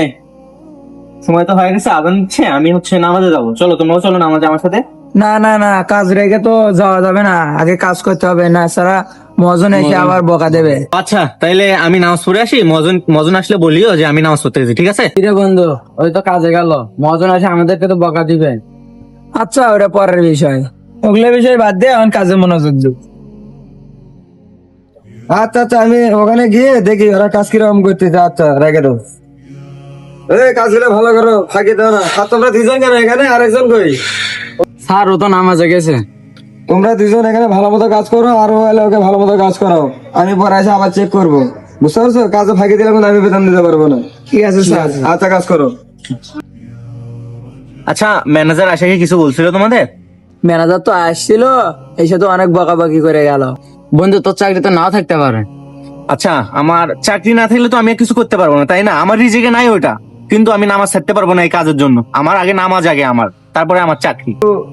এই সময় তো হয়ে গেছে আদান দিচ্ছে আমি হচ্ছে নামাজে যাব। চলো তোমরাও চলো নামাজে আমার সাথে। না না না কাজ রেখে তো যাওয়া যাবে না। আগে কাজ করতে হবে না সারা মজন এসে আবার বকা দেবে। আচ্ছা তাইলে আমি নামাজ পড়ে আসি? মজন মজন আসলে বলিও যে আমি নামাজ পড়তে গেছি ঠিক আছে? বন্ধু ওই তো কাজে গেল। মজন এসে আমাদেরকে তো বকা দিবে। আচ্ছা ওটা পরের বিষয়। ওগুলো বিষয় বাদ দিয়ে এখন কাজে মনোযোগ দিও আচ্ছা আচ্ছা আমি ওখানে গিয়ে দেখি ওরা কাজ কীরকম করতেছে। আচ্ছা রেখে দাও। এই কাজগুলো ভালো করো ফাঁকি দাও না। আর তোমরা দুজন কেন এখানে? আরেকজন কই? স্যার ও তো নামাজে গেছে। তোমরা দুজন এখানে ভালো মতো কাজ করো আর ও এলে ওকে ভালো মতো কাজ করাও। আমি পরে এসে আবার চেক করব। বুঝতে পারছ? কাজে ফাঁকি দিলে কিন্তু আমি বেতন দিতে পারব না। ঠিক আছে স্যার? আচ্ছা কাজ করো। আচ্ছা ম্যানেজার আসে কি কিছু বলছিল তোমাদের? ম্যানেজার তো আসছিল এসে তো অনেক বকাবকি করে গেল। বন্ধু তোর চাকরি তো নাও থাকতে পারে। আচ্ছা আমার চাকরি না থাকলে তো আমি আর কিছু করতে পারব না তাই না? আমার রিজিকে নাই ওটা কিন্তু আমি নামাজ ছাড়তে পারব না এই কাজের জন্য। আমার আগে নামাজ আগে আমার তারপরে আমার চাকরি।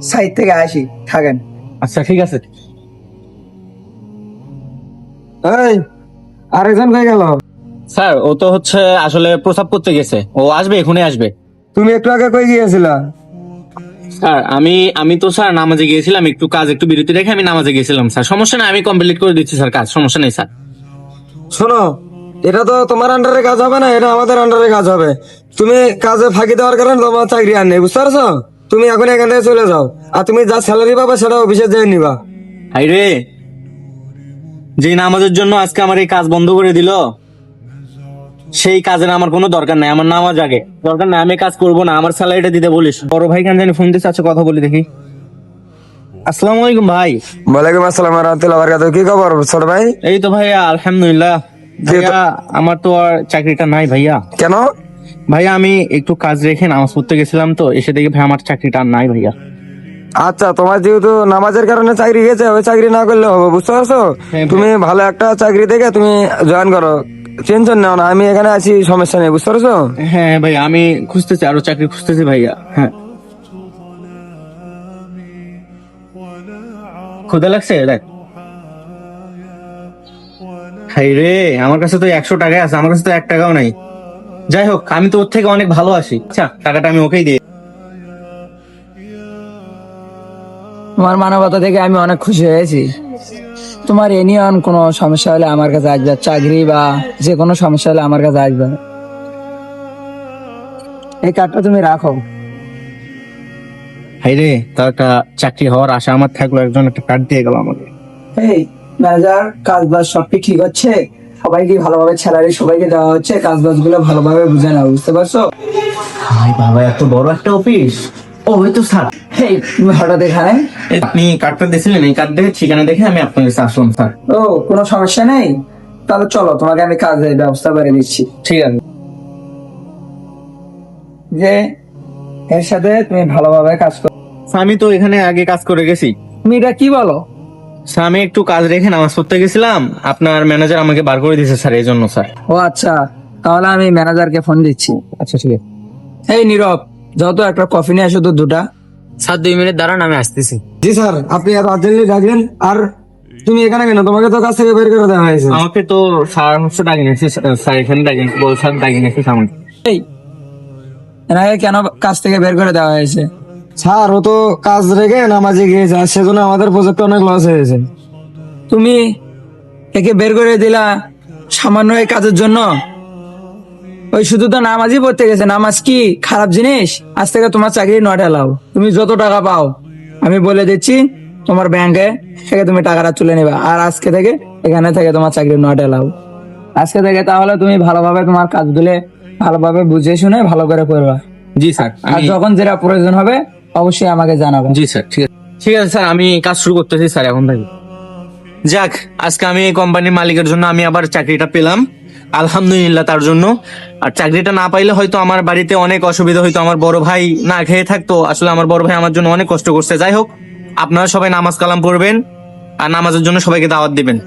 সাইড থেকে আসি থাকেন। আচ্ছা ঠিক আছে। এই আরেকজন কই গেল? স্যার ও তো হচ্ছে আসলে প্রসাব করতে গেছে। ও আসবে এখনই আসবে। তুমি একটু আগে কই গিয়েছিলা? স্যার আমি আমি তো স্যার নামাজে গিয়েছিলাম একটু কাজ একটু বিরতি রেখে আমি নামাজে গিয়েছিলাম স্যার। সমস্যা নেই আমি কমপ্লিট করে দিচ্ছি স্যার কাজ। সমস্যা নেই স্যার। শোনো এটা তো তোমার আন্ডারে কাজ হবে না এটা আমাদের আন্ডারে কাজ হবে। তুমি কাজে ফাঁকি দেওয়ার কারণে তোমার চাকরি আর নেই বুঝতে পারছ? তুমি এখন এখান থেকে চলে যাও আর তুমি যা স্যালারি পাবা সেটা অফিসে যেয়ে নিবা। হাই রে যে নামাজের জন্য আজকে আমার এই কাজ বন্ধ করে দিল সেই কাজের আমার কোনো দরকার নাই আমার নামাজ আগে। দরকার নাই আমি কাজ করব না আমার স্যালারিটা দিতে বলিস। বড় ভাই কেন জানি ফোন দিচ্ছে আচ্ছা কথা বলি দেখি। আসসালামু আলাইকুম ভাই। ওয়ালাইকুম আসসালাম রহমতুল্লাহ বারকাত কি খবর ছোট ভাই? এই তো ভাই আলহামদুলিল্লাহ। ভাইয়া আমার তো আর চাকরিটা নাই ভাইয়া। কেন? ভাইয়া আমি একটু কাজ রেখে নামাজ পড়তে গেছিলাম তো এসে দেখি ভাই আমার চাকরিটা আর নাই ভাইয়া। আচ্ছা তোমার যেহেতু নামাজের কারণে চাকরি গেছে ওই চাকরি না করলে হবে বুঝতে পারছ? হ্যাঁ, তুমি ভালো একটা চাকরি দেখে তুমি জয়েন করো। টেনশন নাও না আমি এখানে আছি সমস্যা নেই বুঝতে পারছ? হ্যাঁ ভাই আমি খুঁজতেছি আরও চাকরি খুঁজতেছি ভাইয়া হ্যাঁ। ক্ষুদা লাগছে? দেখ। হাই রে আমার কাছে তো একশো টাকা আছে আমার কাছে তো এক টাকাও নাই। যাই হোক আমি তো ওর থেকে অনেক ভালো আছি। আচ্ছা টাকাটা আমি ওকেই দিই তোমার মানবতা থেকে আমি অনেক খুশি হয়েছি। তোমার এ নিয়ে কোনো সমস্যা হলে আমার কাছে আসবে চাকরি বা যে কোনো সমস্যা হলে আমার কাছে আসবে। এই কার্ডটা তুমি রাখো। হাই রে তার একটা চাকরি হওয়ার আশা আমার থাকল একজন একটা কার্ড দিয়ে গেল আমাকে। এই ম্যানেজার কাজ বাজ সব কি ঠিক হচ্ছে সবাইকে ভালোভাবে স্যালারি সবাইকে দেওয়া হচ্ছে কাজ বাজগুলো ভালোভাবে বুঝে নাও বুঝতে পারছ? হাই বাবা এত বড় একটা অফিস ও ওই তো স্যার তুমি হঠাৎ এখানে? আপনি কার্ডটা দিয়েছিলেন এই কার্ড দেখে ঠিকানা দেখে আমি আপনার কাছে আসলাম স্যার ও কোনো সমস্যা নেই? তাহলে চলো তোমাকে আমি কাজের ব্যবস্থা করে দিচ্ছি। ঠিক আছে। যে এর সাথে তুমি ভালোভাবে কাজ করো আমি তো এখানে আগে কাজ করে গেছি। তুমি এটা কি বলো? স্যার আমি একটু কাজ রেখে নামাজ পড়তে গেছিলাম। আপনার ম্যানেজার আমাকে বার করে দিয়েছে স্যার এই জন্য স্যার। ও আচ্ছা। তাহলে আমি ম্যানেজারকে ফোন দিচ্ছি। আচ্ছা ঠিক আছে। এই নীরব যত একটা কফি নিয়ে আসো তো দুটা স্যার দুই মিনিট দাঁড়ান আমি আসতেছি। জি স্যার আপনি এত আর্জেন্টলি ডাকলেন আর তুমি এখানে কেন? তোমাকে তো কাজ থেকে বের করে দেওয়া হয়েছে। আমাকে তো স্যার হচ্ছে ডাকি নিয়েছে স্যার এখানে ডাকি বলছেন ডাকি নিয়েছে আমাকে এই এনাকে কেন কাজ থেকে বের করে দেওয়া হয়েছে? স্যার ও তো কাজ রেখে নামাজে গিয়েছে আর সেজন্য আমাদের প্রজেক্ট অনেক লস হয়েছে তুমি একে বের করে দিলা সামান্য এই কাজের জন্য? ওই শুধু তো নামাজই পড়তে গেছে নামাজ কি খারাপ জিনিস? আজ থেকে তোমার চাকরি নট এলাও তুমি যত টাকা পাও আমি বলে দিচ্ছি তোমার ব্যাংকে থেকে তুমি টাকাটা তুলে নিবা। আর আজকে থেকে এখানে থেকে তোমার চাকরি নট এলাও আজকে থেকে তাহলে তুমি ভালোভাবে তোমার কাজগুলো ভালোভাবে বুঝে শুনে ভালো করে করবা। জি স্যার। আর যখন যেটা প্রয়োজন হবে অবশ্যই আমাকে জানাবেন। জি, স্যার, ঠিক আছে। ঠিক আছে, স্যার, আমি কাজ শুরু করতেছি, স্যার, এখন থেকে। যাক, আজকে আমি এই কোম্পানির মালিকের জন্য আমি আবার চাকরিটা পেলাম। আলহামদুলিল্লাহ, তার জন্য। আর চাকরিটা না পাইলে হয়তো আমার বাড়িতে অনেক অসুবিধা হয়তো আমার বড় ভাই না খেয়ে থাকতো। আসলে আমার বড় ভাই আমার জন্য অনেক কষ্ট করছে। যাই হোক, আপনারা সবাই নামাজ কালাম পড়বেন আর নামাজের জন্য সবাইকে দাওয়াত দিবেন।